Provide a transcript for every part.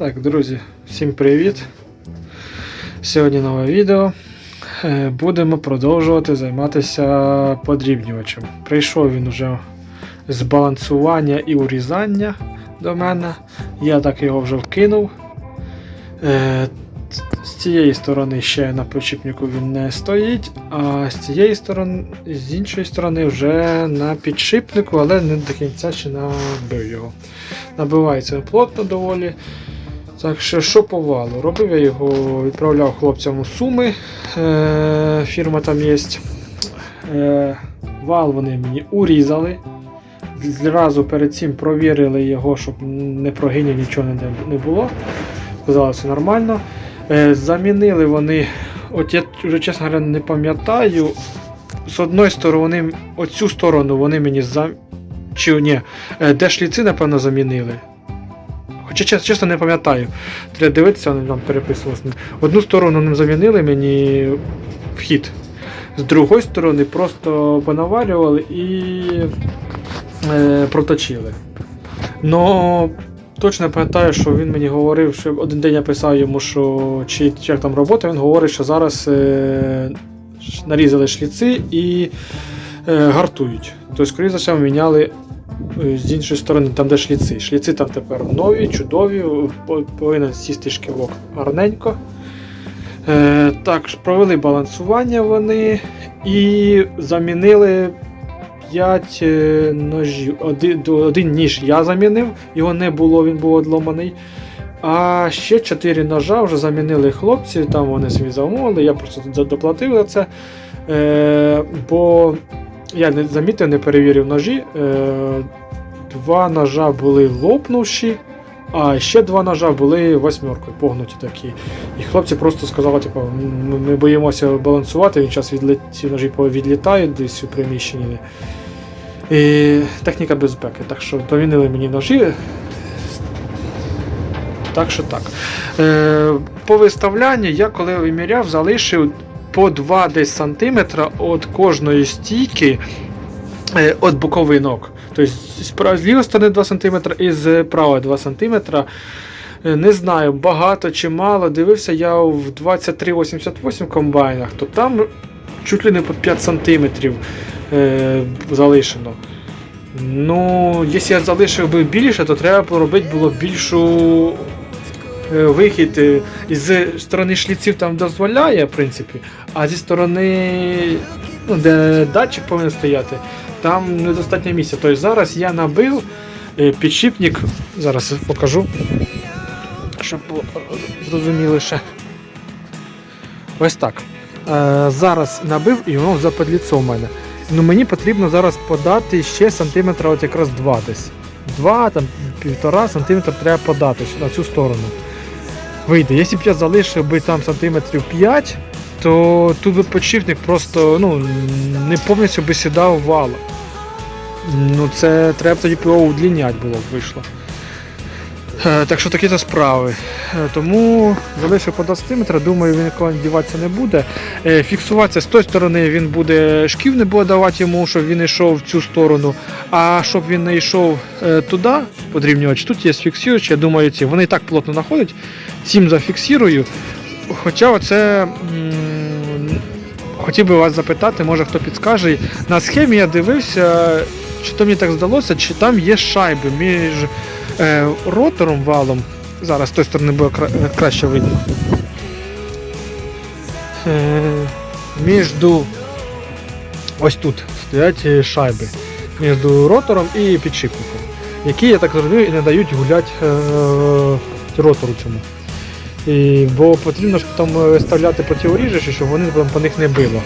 Так, друзі, всім привіт! Сьогодні нове відео. Е, Будемо продовжувати займатися подрібнювачем. Прийшов він уже з балансування і урізання до мене. Я так його вже вкинув. Е, З цієї сторони ще на підшипнику він не стоїть, а з цієї сторони, з іншої сторони вже на підшипнику, але не до кінця ще набив його. Набивається плотно доволі. Так що, що по валу? Робив я його, відправляв хлопцям у Суми. Е, фірма там є. Е, вал вони мені урізали. Зразу перед цим провірили його, щоб не прогинів, нічого не, було. Сказали, все нормально. Е, замінили вони, от я вже чесно говоря, не пам'ятаю. З одної сторони, оцю сторону вони мені зам... Чи ні, е, де шліци, напевно, замінили. Хоча чесно, не пам'ятаю. Треба дивитися, вони там переписувалися. Одну сторону не замінили мені вхід. З другої сторони просто понаварювали і е, проточили. Но точно пам'ятаю, що він мені говорив, що один день я писав йому, що чи, як там робота, він говорить, що зараз е, нарізали шліци і е, гартують. Тобто, скоріше за все, міняли з іншої сторони, там де шліци. Шліци там тепер нові, чудові, повинен сісти шківок гарненько. Е, так, провели балансування вони і замінили 5 ножів. Один, один ніж я замінив, його не було, він був одломаний. А ще 4 ножа вже замінили хлопці, там вони собі замовили, я просто доплатив за це. Е, бо я не замітив, не перевірив ножі. Е, два ножа були лопнувші, а ще два ножа були восьмеркою, погнуті такі. І хлопці просто сказали, типу, ми, боїмося балансувати, він час відлет... ці ножі відлітають десь у приміщенні. І техніка безпеки. Так що помінили мені ножі. Так що так. Е, по виставлянню я коли виміряв, залишив по 2 десь сантиметра від кожної стійки е, від боковинок. Тобто з лівої сторони 2 см і з правої 2 см. Е, Не знаю, багато чи мало. Дивився я в 2388 комбайнах, то там чуть ли не по 5 см е, залишено. Ну, якщо я залишив би більше, то треба було робити було більшу вихід. е, Із сторони шліців там дозволяє, в принципі, а зі сторони, ну, де датчик повинен стояти, там недостатньо місця. Тобто зараз я набив е, підшипник, зараз покажу, щоб було е, зрозуміліше. Ось так. Е, зараз набив і воно западліцо в мене. Ну мені потрібно зараз подати ще сантиметра, от якраз 2 десь. 2, там, півтора сантиметра треба подати на цю сторону. Вийде. Якщо б я залишив би там сантиметрів 5, то тут би подшипник просто ну, не повністю би сідав вала. Ну це треба тоді удліняти було б вийшло. Е, Так що такі то справи. Е, Тому залишив по 20 см, думаю, він ніколи діватися не буде. Е, Фіксуватися з тої сторони він буде шків не буде давати йому, щоб він йшов в цю сторону. А щоб він не йшов туди, подрівнювач, тут є фіксуючі, я думаю, ці вони і так плотно знаходять. Цим зафіксую. Хоча оце. Хотів би вас запитати, може хто підскаже. На схемі я дивився, чи то мені так здалося, чи там є шайби між е, ротором валом. Зараз з тої сторони буде кра- е, краще видно. Е, між ось тут стоять е, шайби. Між ротором і підшипником, які, я так розумію, і не дають гуляти е, ротору цьому. І, бо потрібно ж там виставляти противоріжучі, щоб вони по них не било.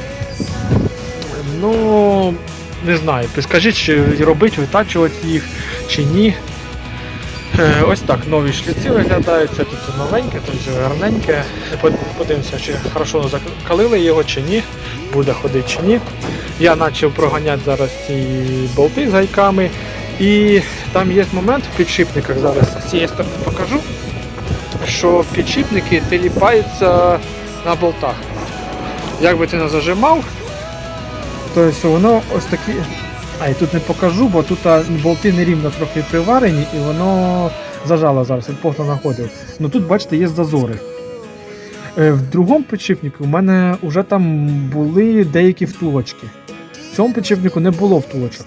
Не знаю, підскажіть, чи робити, витачувати їх чи ні. Е, Ось так нові шліці виглядають, це тут новеньке, тут гарненьке. Подивимося, чи хорошо закалили його, чи ні, буде ходити чи ні. Я почав проганяти зараз ці болти з гайками. І там є момент в підшипниках, зараз з цієї сторони покажу, що підшипники теліпаються на болтах. Як би ти не зажимав, то воно ось такі. А і тут не покажу, бо тут болти нерівно трохи приварені і воно зажало зараз, він плохо знаходив. Ну тут, бачите, є зазори. Е, В другому підшипнику у мене вже там були деякі втулочки. В цьому підшипнику не було втулочок.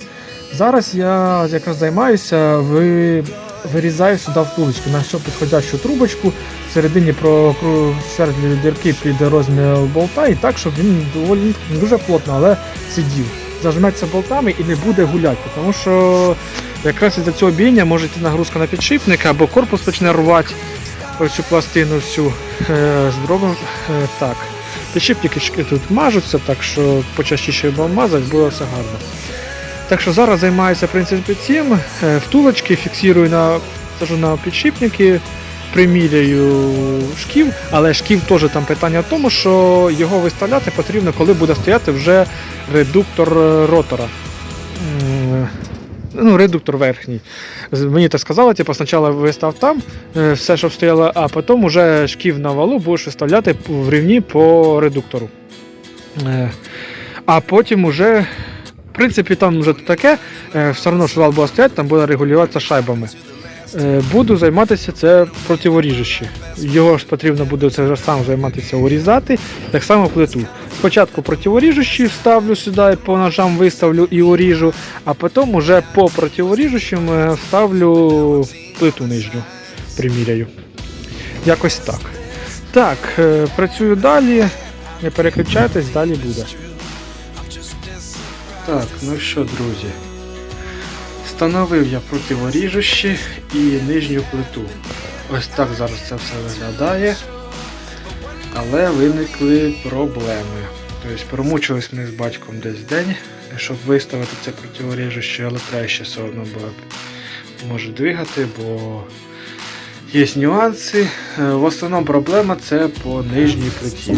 Зараз я якраз займаюся, ви, вирізаю сюди втулочки, на що підходящу трубочку, всередині просвердлюю дірки під розмір болта і так, щоб він доволі дуже плотно, але сидів. Зажметься болтами і не буде гуляти, тому що якраз із-за цього біяння може йти нагрузка на підшипник або корпус почне рвати ось цю пластину всю. Е, е, так. Підшипники тут мажуться, так що почастіше мазати, буде все гарно. Так що зараз займаюся в принципі цим. Е, Втулочки фіксую на, на підшипники, приміряю шків, але шків теж там питання в тому, що його виставляти потрібно, коли буде стояти вже редуктор е, ротора. Ну, редуктор верхній. Мені так сказали, типу, спочатку вистав там е, все, що стояло, а потім уже шків на валу будеш виставляти в рівні по редуктору. Е, А потім уже, в принципі, там вже таке, все одно що вал буде стояти, там буде регулюватися шайбами. Е, Буду займатися це противоріжучі. Його ж потрібно буде це вже сам займатися урізати, так само плиту. Спочатку противоріжучі вставлю сюди, по ножам виставлю і уріжу, а потім уже по противоріжучим е, вставлю плиту нижню, приміряю. Якось так. Так, е, працюю далі. Не переключайтесь, далі буде. Так, ну що, друзі. Встановив я противоріжущі і нижню плиту. Ось так зараз це все виглядає. Але виникли проблеми. Тобто промучились ми з батьком десь день, щоб виставити це противоріжуще, але треба ще все одно було може двигати, бо є нюанси. Е, В основному проблема це по нижній плиті.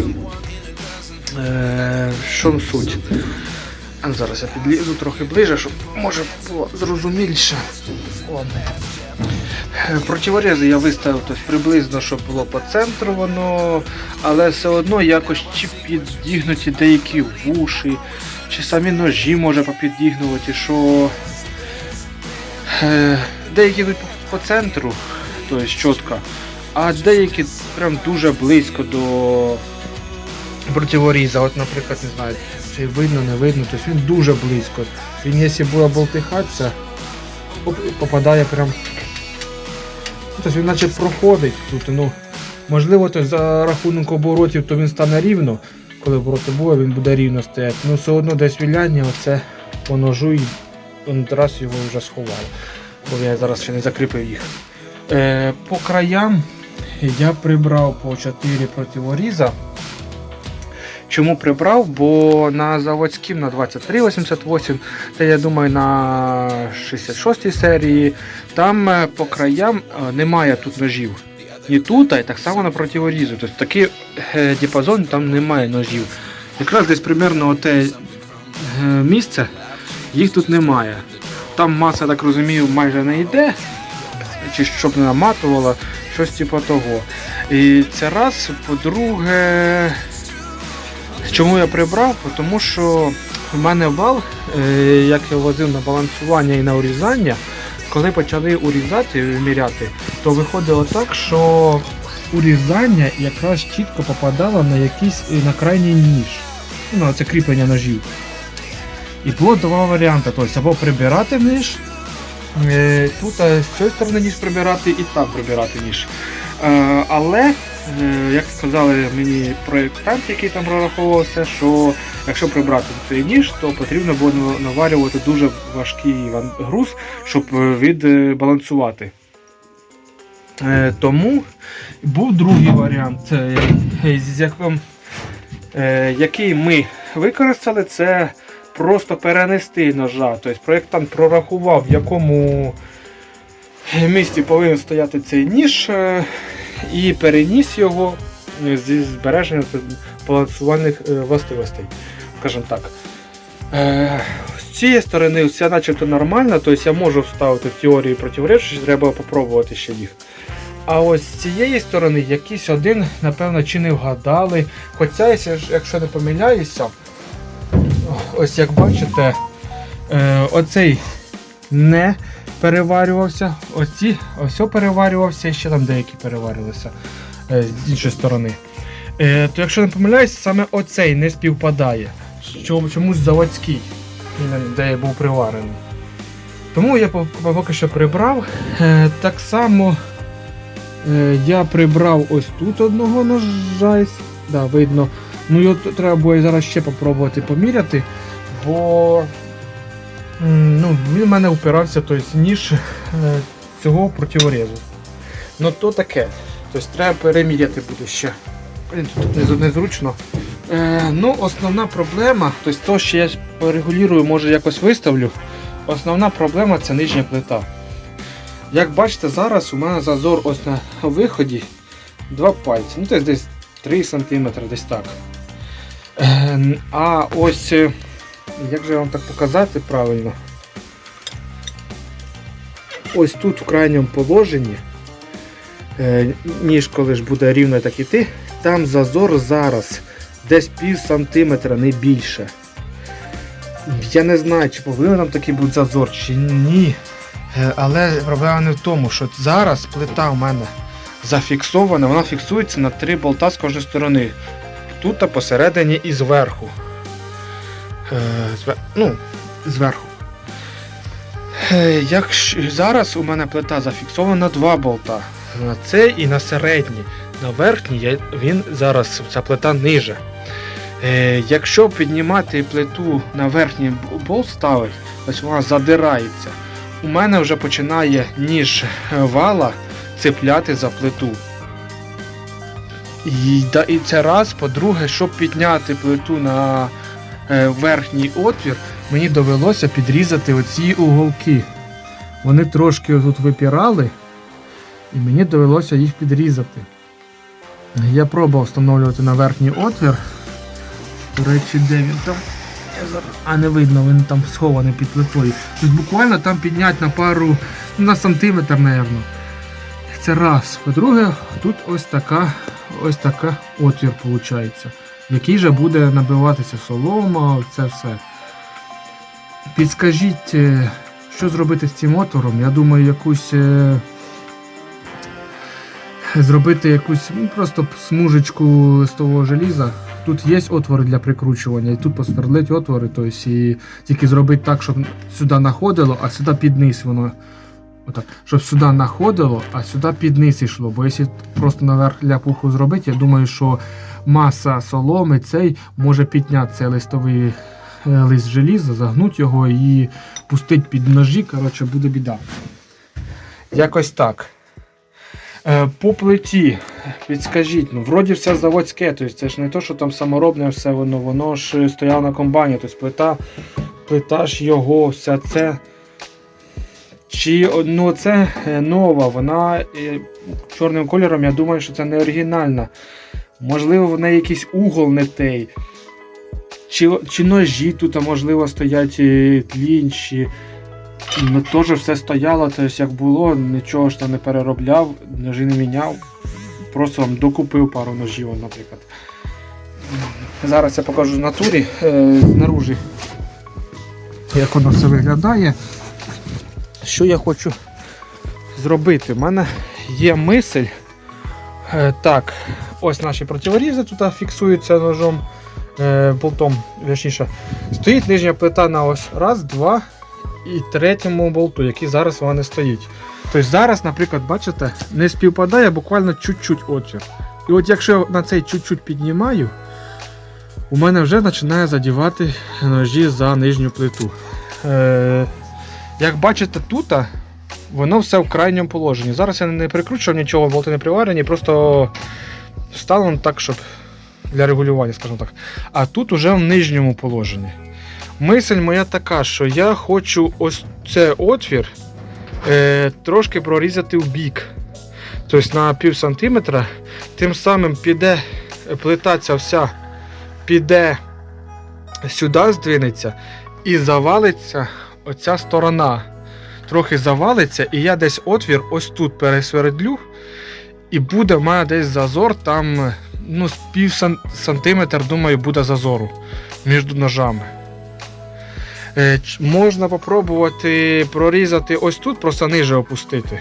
Е, що суть? А зараз я підлізу трохи ближче, щоб може було зрозуміліше. Ладно. Е, Противорези я виставив тобто, приблизно, щоб було по центру воно, але все одно якось чи підігнуті деякі вуші, чи самі ножі може попідігнувати, що е, деякі йдуть по центру, тобто чітко, а деякі прям дуже близько до противоріза. От, наприклад, не знаю, чи видно, не видно, тобто він дуже близько. Він, якщо буде болтихатися, попадає прям. Тобто він наче проходить тут. Ну, можливо, то за рахунок оборотів то він стане рівно. Коли обороти буде, він буде рівно стояти. Ну все одно десь віляння, оце по ножу і раз його вже сховав. Бо я зараз ще не закріпив їх. Е, по краям я прибрав по 4 противоріза. Чому прибрав? Бо на заводським на 2388, та я думаю на 66 серії, там е, по краям е, немає тут ножів. Ні тут, а й так само на противорізу. Тобто такий е, діапазон там немає ножів. Якраз десь примерно оте е, місце, їх тут немає. Там маса, так розумію, майже не йде, чи щоб не наматувала, щось типу того. І це раз, по-друге. Чому я прибрав? Тому що в мене вал, е, як я возив на балансування і на урізання, коли почали урізати, і виміряти, то виходило так, що урізання якраз чітко попадало на якийсь е, на крайній ніж. Ну, це кріплення ножів. І було два варіанти. Тобто або прибирати ніж, е, тут з цієї сторони ніж прибирати і там прибирати ніж. Але як сказали мені проєктант, який там прораховувався, що якщо прибрати цей ніж, то потрібно було на- наварювати дуже важкий груз, щоб е, відбалансувати. Е, Тому був другий варіант, е, е, який ми використали, це просто перенести ножа. Тобто проєктант прорахував, в якому місці повинен стояти цей ніж. І переніс його е, зі збереженням балансувальних е, властивостей, скажімо так. Е, З цієї сторони все начебто нормально, тобто я можу вставити в теорії противоречі, треба попробувати ще їх. А ось з цієї сторони якийсь один, напевно, чи не вгадали. Хоча, якщо не помиляюся, ось як бачите, оцей не переварювався, оці, ось переварювався, ще там деякі переварювалися е, з іншої сторони. Е, то якщо не помиляюсь, саме оцей не співпадає. Чому- Чомусь заводський, де я був приварений. Тому я поки що прибрав. Е, так само я прибрав ось тут одного ножа. Да, видно. Ну його треба буде зараз ще попробувати поміряти, бо ну, він в мене впирався тобто, ніж е, цього противорезу. Ну то таке. Тобто треба переміряти буде ще. Блін, тут незручно. Е, ну, основна проблема, тобто то, що я порегулюю, може якось виставлю. Основна проблема це нижня плита. Як бачите, зараз у мене зазор ось на виході 2 пальці. Ну, тобто десь 3 см, десь так. Е, А ось е, як же вам так показати правильно? Ось тут в крайньому положенні, е, ніж коли ж буде рівно так іти, там зазор зараз десь пів сантиметра, не більше. Я не знаю, чи повинен там такий бути зазор, чи ні. Е, Але проблема не в тому, що зараз плита у мене зафіксована, вона фіксується на три болта з кожної сторони. Тут та посередині і зверху. Е, ну, зверху. Е, Якщо зараз у мене плита зафіксована на два болта. На цей і на середній. На верхній він зараз ця плита ниже. Е, якщо піднімати плиту на верхній болт ставить, ось вона задирається. У мене вже починає ніж вала цепляти за плиту. І, це раз. По-друге, щоб підняти плиту на верхній отвір, мені довелося підрізати оці уголки. Вони трошки тут випірали, і мені довелося їх підрізати. Я пробував встановлювати на верхній отвір. До речі, де він там? А не видно, він там схований під плитою. Тобто буквально там підняти на пару, на сантиметр, напевно. Це раз. По-друге, тут ось така, ось така отвір виходить, який же буде набиватися солома, це все. Підскажіть, е, що зробити з цим отвором? Я думаю, якусь. е, Зробити якусь ну, просто смужечку листового желіза. Тут є отвори для прикручування, і тут посверлить отвори, тобто і тільки зробити так, щоб сюди находило, а сюди під низ воно. Отак, щоб сюди находило, а сюди під низ йшло. Бо якщо просто наверх ляпуху зробити, я думаю, що маса соломи цей може підняти цей листовий е, лист желіза, загнути його і пустити під ножі, коротше, буде біда. Якось так. Е, По плиті, підскажіть, ну вроді все заводське, тобто це ж не то, що там саморобне все воно, воно ж стояло на комбайні, тобто плита, плита ж його, вся це. Чи ну, це е, нова, вона е, чорним кольором, я думаю, що це не оригінальна. Можливо, в неї якийсь угол не той. Чи, чи ножі тут, можливо, стоять е, тлінчі. Ну, теж все стояло, тобто як було, нічого ж там не переробляв, ножі не міняв. Просто вам докупив пару ножів, наприклад. Зараз я покажу в натурі е, знаружі, як воно все виглядає. Що я хочу зробити? У мене є мисль. Е, так, ось наші противорізи тут фіксуються ножом, е, болтом, вірніше. Стоїть нижня плита на ось раз, два і третьому болту, який зараз вона не стоїть. Тобто зараз, наприклад, бачите, не співпадає буквально чуть-чуть отвір. І от якщо я на цей чуть-чуть піднімаю, у мене вже починає задівати ножі за нижню плиту. Як бачите, тут воно все в крайньому положенні. Зараз я не прикручував нічого, болти не приварені, просто вставлено так, щоб для регулювання, скажімо так. А тут уже в нижньому положенні. Мисль моя така, що я хочу ось цей отвір е, трошки прорізати в бік. Тобто на пів сантиметра. Тим самим піде плита ця вся піде сюди, здвинеться і завалиться оця сторона. Трохи завалиться, і я десь отвір ось тут пересвердлю, і буде в мене десь зазор, там ну, пів сан- сантиметр, думаю, буде зазору між ножами. Е, можна попробувати прорізати ось тут, просто ниже опустити.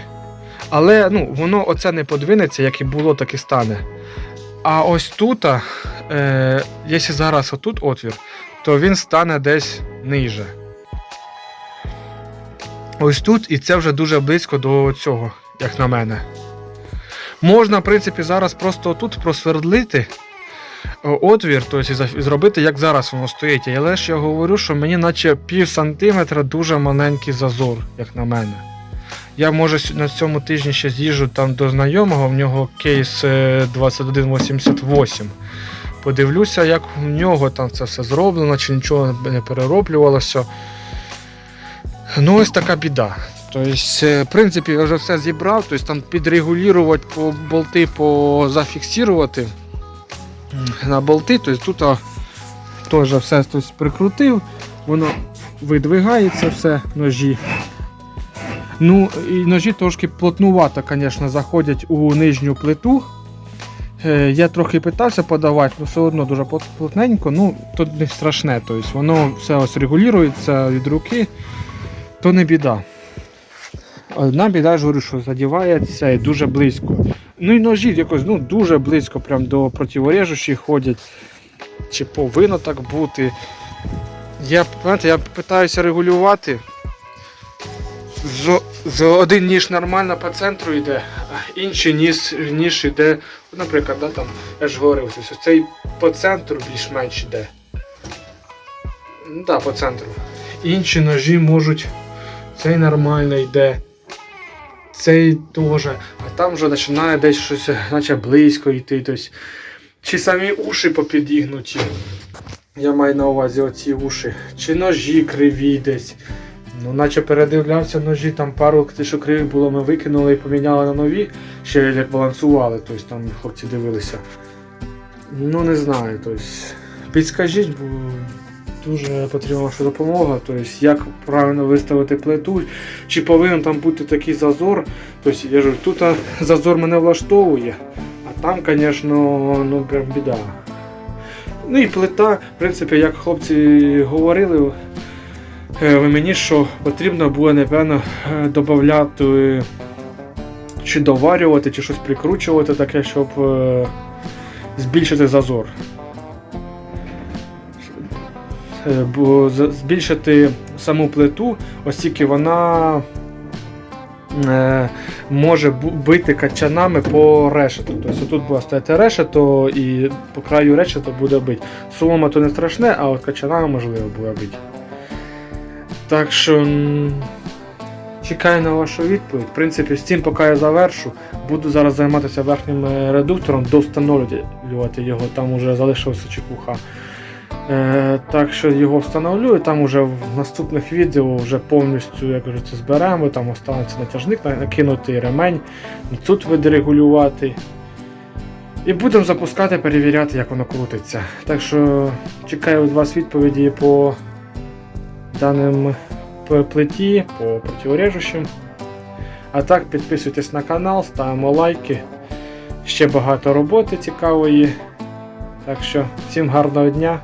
Але ну, воно оце не подвинеться, як і було, так і стане. А ось тут, е, якщо зараз отут отвір, то він стане десь ниже. Ось тут, і це вже дуже близько до цього, як на мене. Можна, в принципі, зараз просто тут просвердлити отвір, тобто і зробити, як зараз воно стоїть. Але ж я говорю, що мені наче пів сантиметра дуже маленький зазор, як на мене. Я може на цьому тижні ще з'їжджу там до знайомого, в нього кейс е, 2188. Подивлюся, як в нього там це все зроблено, чи нічого не перероблювалося. Ну, ось така біда. Тобто, е, в принципі, я вже все зібрав, тобто там підрегулювати по болти, позафіксувати на болти. Тобто тут теж все тобто, прикрутив, воно видвигається все ножі. Ну, і ножі трошки плотнувато, звісно, заходять у нижню плиту. Е, Я трохи питався подавати, але все одно дуже плотненько, ну тут не страшне. Тобто воно все ось регулюється від руки, то не біда. Одна біда, я ж говорю, що задівається і дуже близько. Ну і ножі якось ну, дуже близько прям до противорежущих ходять. Чи повинно так бути. Я, знаєте, я питаюся регулювати. З, з один ніж нормально по центру йде, а інший ніж, ніж йде, наприклад, да, там, я ж говорив, ось цей по центру більш-менш йде. Ну так, по центру. Інші ножі можуть. Цей нормально йде. Цей теж. А там вже починає десь щось, наче близько йти. Тобто, чи самі уші попідігнуті. Я маю на увазі оці уші. Чи ножі криві десь. Ну, наче передивлявся ножі, там пару що кривих було, ми викинули і поміняли на нові, ще як балансували, тобто там хлопці дивилися. Ну, не знаю, тобто. Підскажіть, бо дуже потрібна ваша допомога. Тобто, як правильно виставити плиту, чи повинен там бути такий зазор. Тобто, я говорю, тут зазор мене влаштовує, а там, звісно, ну прям біда. Ну і плита, в принципі, як хлопці говорили, е, ви мені, що потрібно буде, напевно, е, додати чи доварювати, чи щось прикручувати таке, щоб е, збільшити зазор. Е, збільшити саму плиту, оскільки вона е, може бити качанами по решету. Тобто тут буде стояти решето і по краю решета буде бити. Солома то не страшне, а от качанами можливо буде бити. Так що чекаю на вашу відповідь. В принципі, з цим поки я завершу. Буду зараз займатися верхнім редуктором, довстановлювати його, там вже залишилася чепуха. Е, так що його встановлю, там вже в наступних відео вже повністю як це зберемо, там останеться натяжник, на- накинути ремень, тут відрегулювати. І будемо запускати, перевіряти, як воно крутиться. Так що чекаю від вас відповіді по даним плиті, по противорежущим. А так, підписуйтесь на канал, ставимо лайки. Ще багато роботи цікавої. Так що всім гарного дня.